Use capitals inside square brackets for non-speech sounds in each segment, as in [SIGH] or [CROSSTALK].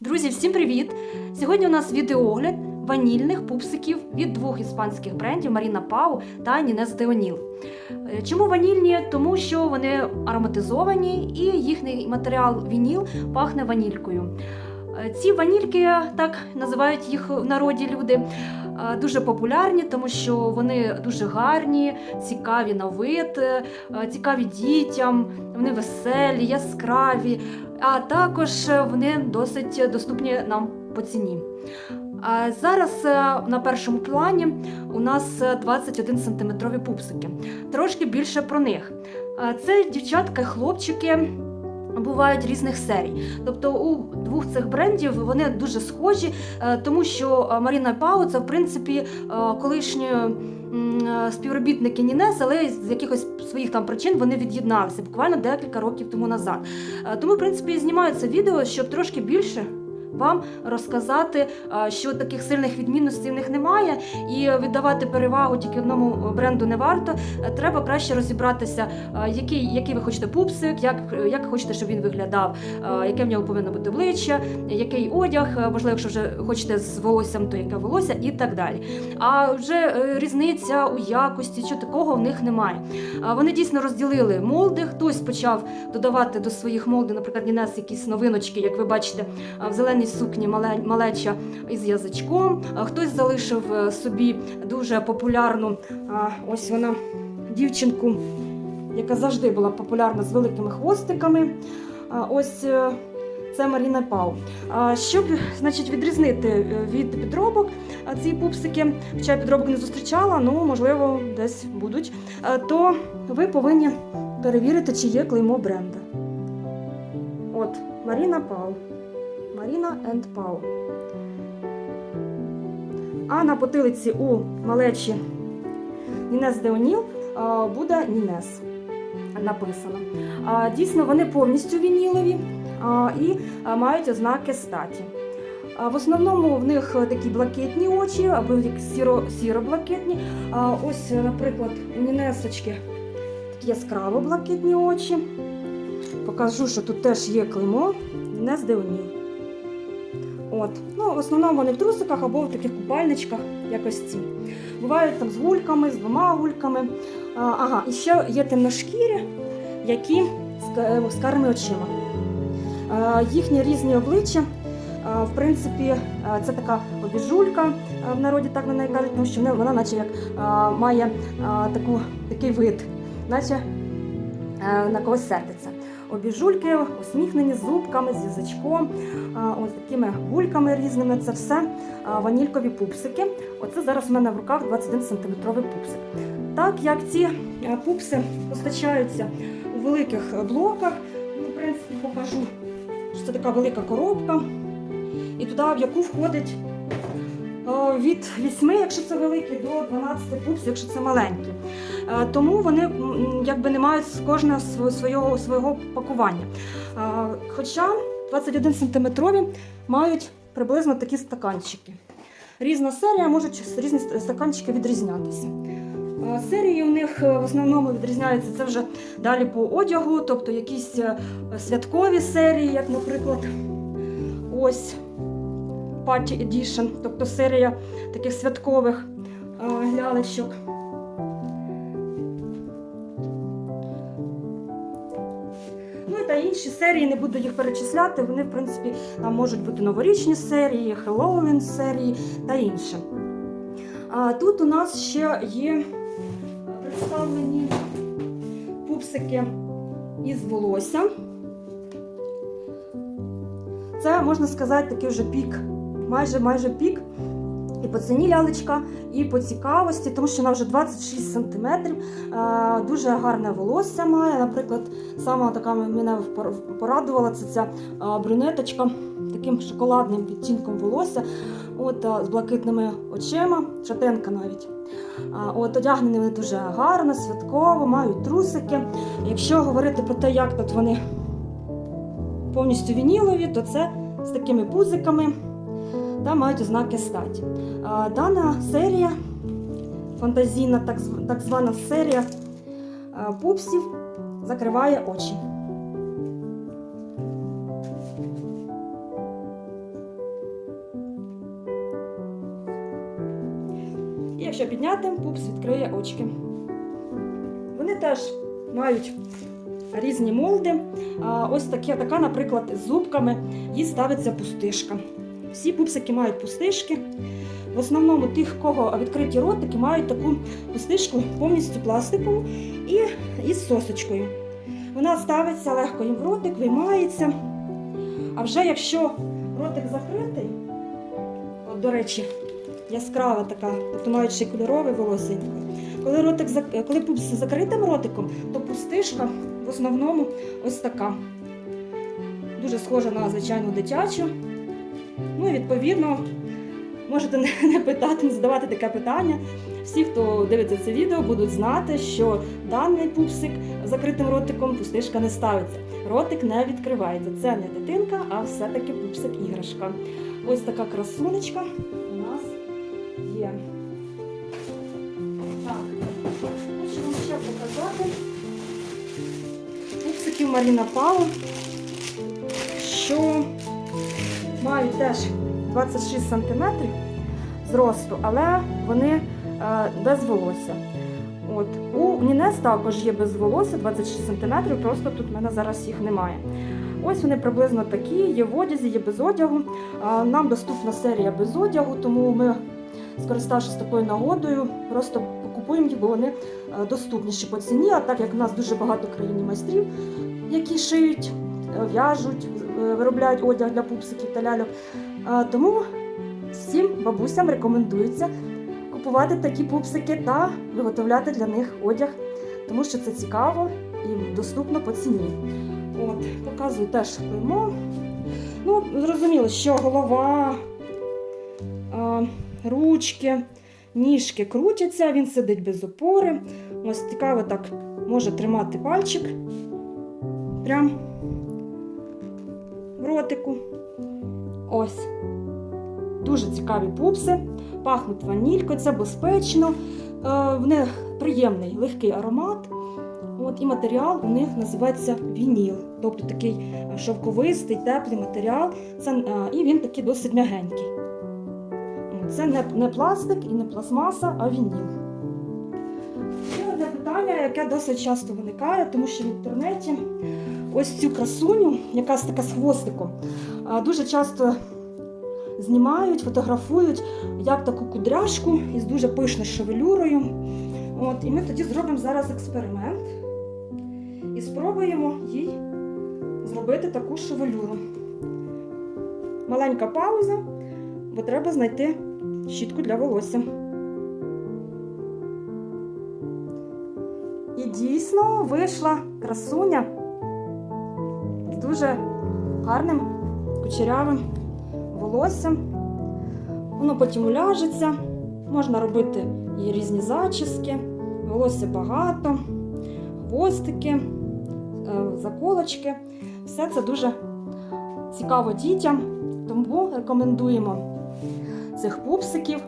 Друзі, всім привіт! Сьогодні у нас відеоогляд ванільних пупсиків від двох іспанських брендів Маріна Пау та Нінес Деоніл. Е, Чому ванільні? Тому що вони ароматизовані і їхній матеріал вініл пахне ванількою. Е, Ці ванільки, так називають їх в народі люди, е, дуже популярні, тому що вони дуже гарні, цікаві на вид, е, цікаві дітям, вони веселі, яскраві, а також вони досить доступні нам по ціні. А зараз на першому плані у нас е, 21 сантиметрові пупсики. Трошки більше про них. Це дівчатка хлопчики бувають різних серій. Тобто у двох цих брендів вони дуже схожі, е, тому що е, Маріна Пау це в принципі е, колишні е, співробітники Нінес, але з якихось своїх там причин вони від'єдналися буквально декілька років тому назад. Тому, в принципі, знімаються відео, щоб трошки більше. Вам розказати, що таких сильних відмінностей в них немає, і віддавати перевагу тільки одному бренду не варто. Треба краще розібратися, який, який ви хочете пупсик, як, як хочете, щоб він виглядав, яке в нього повинно бути обличчя, який одяг, можливо, якщо вже хочете з волоссям, то яке волосся і так далі. А вже е, різниця у якості, що такого в них немає. Вони дійсно розділили молди. Хтось почав додавати до своїх молдів, наприклад, Нінес якісь новиночки, як ви бачите, в зеленій сукні малеча із язичком. Хтось залишив е, собі дуже популярну ось вона дівчинку, яка завжди була популярна з великими хвостиками. Ось е, це Маріна Пау. Щоб значить, відрізнити е, від підробок ці пупсики, хоча я підробок не зустрічала, ну можливо, десь будуть, то ви повинні перевірити, чи є клеймо бренда. От, Маріна Пау. Маріна енд Пау. А на потилиці у малечі Нінес Деоніл буде Нінес написано. Дійсно, вони повністю вінілові і мають ознаки статі. В основному в них такі блакитні очі або сіро, сіро-блакитні. Ось, наприклад, у Нінесочки такі яскраво блакитні очі. Покажу, що тут теж є клеймо Нінес Деоніл. От. Ну, в основному вони в трусиках або в таких купальничках, якось ці. Бувають там з гульками, з двома гульками. А, ага, і ще є темношкірі, які з, ка- карими очима. А, їхні різні обличчя. В принципі, це така обіжулька в народі, так на неї кажуть, тому що вона, вона наче як має таку, такий вид, наче на когось сердиться. Обіжульки усміхнені з зубками, з язичком, ось такими гульками різними. Це все ванількові пупсики. Оце зараз у мене в руках 21 см пупсик. Так як ці е, пупси постачаються у великих блоках, ну, в принципі, покажу, що це така велика коробка, і туди, в яку входить е, від 8, якщо це великі, до 12 пупсів, якщо це маленькі. Е, Тому вони якби не мають кожного свого, свого пакування. Е, Хоча 21 см мають приблизно такі стаканчики. Різна серія можуть різні стаканчики відрізнятися. Е, Серії у них в основному відрізняються це вже далі по одягу, тобто якісь святкові серії, як, наприклад, ось Party Edition, тобто серія таких святкових лялечок. Інші серії, не буду їх перечисляти. Вони, в принципі, там можуть бути новорічні серії, Хеллоуін серії та інше. А тут у нас ще є представлені пупсики із волосся. Це можна сказати такий вже пік, майже майже пік. І по ціні лялечка, і по цікавості, тому що вона вже 26 см, дуже гарне волосся має. Наприклад, сама така мене порадувала це ця брюнеточка таким шоколадним відтінком волосся, от, з блакитними очима, шатенка навіть. От, одягнені вони дуже гарно, святково, мають трусики. Якщо говорити про те, як тут вони повністю вінілові, то це з такими пузиками та мають ознаки статі. Дана серія, фантазійна, так звана серія пупсів, закриває очі. І якщо підняти, пупс відкриє очки. Вони теж мають різні молди. Ось такі, така, наприклад, з зубками, їй ставиться пустишка. Всі пупсики мають пустишки. В основному тих, кого відкриті ротики, мають таку пустишку повністю пластикову і із сосочкою. Вона ставиться легко їм в ротик, виймається. А вже якщо ротик закритий, от, до речі, яскрава така, тобто ще кольорове волосся. Коли ротик коли пупс з закритим ротиком, то пустишка в основному ось така. Дуже схожа на звичайну дитячу. Ну і відповідно, можете [LAUGHS] не, питати, не задавати таке питання. Всі, хто дивиться це відео, будуть знати, що даний пупсик з закритим ротиком пустишка не ставиться. Ротик не відкривається. Це не дитинка, а все-таки пупсик іграшка. Ось така красунечка у нас є. Так, хочу вам ще показати пупсиків Маріна Пау, що мають теж 26 см зросту, але вони е, без волосся. От. У Нінес також є без волосся 26 см, просто тут в мене зараз їх немає. Ось вони приблизно такі, є в одязі, є без одягу. А, Нам доступна серія без одягу, тому ми, скориставшись такою нагодою, просто купуємо їх, бо вони е, доступніші по ціні. А так як в нас дуже багато в країні майстрів, які шиють, е, в'яжуть, е, виробляють одяг для пупсиків та ляльок. Тому всім бабусям рекомендується купувати такі пупсики та виготовляти для них одяг, тому що це цікаво і доступно по ціні. От, показую теж клеймо. Ну, зрозуміло, що голова, ручки, ніжки крутяться, він сидить без опори. Ось цікаво так може тримати пальчик прям в ротику. Ось. Дуже цікаві пупси, пахнуть ванількою, це безпечно, е, в них приємний легкий аромат. От, і матеріал у них називається вініл, тобто такий е, шовковистий, теплий матеріал. Це, е, і він такий досить м'ягенький. Це не, не пластик і не пластмаса, а вініл. Ще одне питання, яке досить часто виникає, тому що в інтернеті ось цю красуню, яка така з хвостиком, дуже часто знімають, фотографують як таку кудряшку із дуже пишною шевелюрою. От, і ми тоді зробимо зараз експеримент і спробуємо їй зробити таку шевелюру. Маленька пауза, бо треба знайти щітку для волосся. І дійсно вийшла красуня дуже гарним кучерявим волоссям. Воно потім уляжеться. Можна робити і різні зачіски, волосся багато, хвостики, е, заколочки. Все це дуже цікаво дітям, тому рекомендуємо цих пупсиків.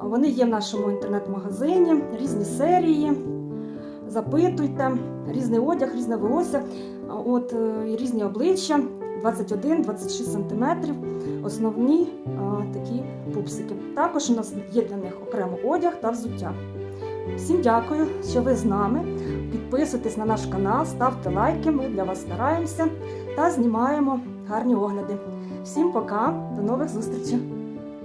Вони є в нашому інтернет-магазині, різні серії. Запитуйте, різний одяг, різне волосся, от, е, різні обличчя. 21-26 см основні а, такі пупсики. Також у нас є для них окремо одяг та взуття. Всім дякую, що ви з нами. Підписуйтесь на наш канал, ставте лайки, ми для вас стараємося та знімаємо гарні огляди. Всім пока, до нових зустрічей!